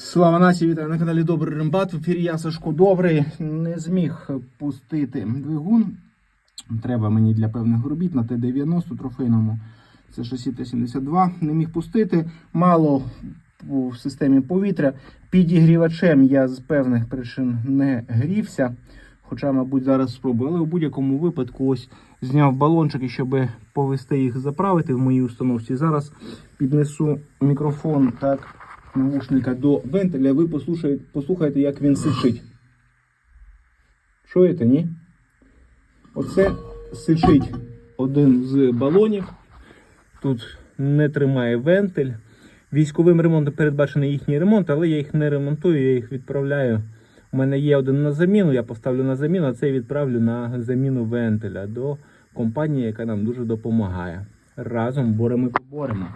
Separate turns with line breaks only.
Слава нації, вітаю на каналі Добрий Рембат. В ефірі я Сашко Добрий. Не зміг пустити двигун. Треба мені для певних робіт на Т-90 трофейному. Це шасі Т-72. Не міг пустити. Мало в системі повітря. Підігрівачем я з певних причин не грівся. Хоча, мабуть, зараз спробую. Але в будь-якому випадку ось зняв балончики, щоб повести їх заправити в моїй установці. Зараз піднесу мікрофон так навушника до вентиля, ви послухаєте, послухаєте, як він сичить. Чуєте, ні? Оце сичить один з балонів. Тут не тримає вентиль. Військовим ремонтом передбачений їхній ремонт, але я їх не ремонтую, я їх відправляю. У мене є один на заміну, я поставлю на заміну, а цей відправлю на заміну вентиля до компанії, яка нам дуже допомагає. Разом боремо і поборемо.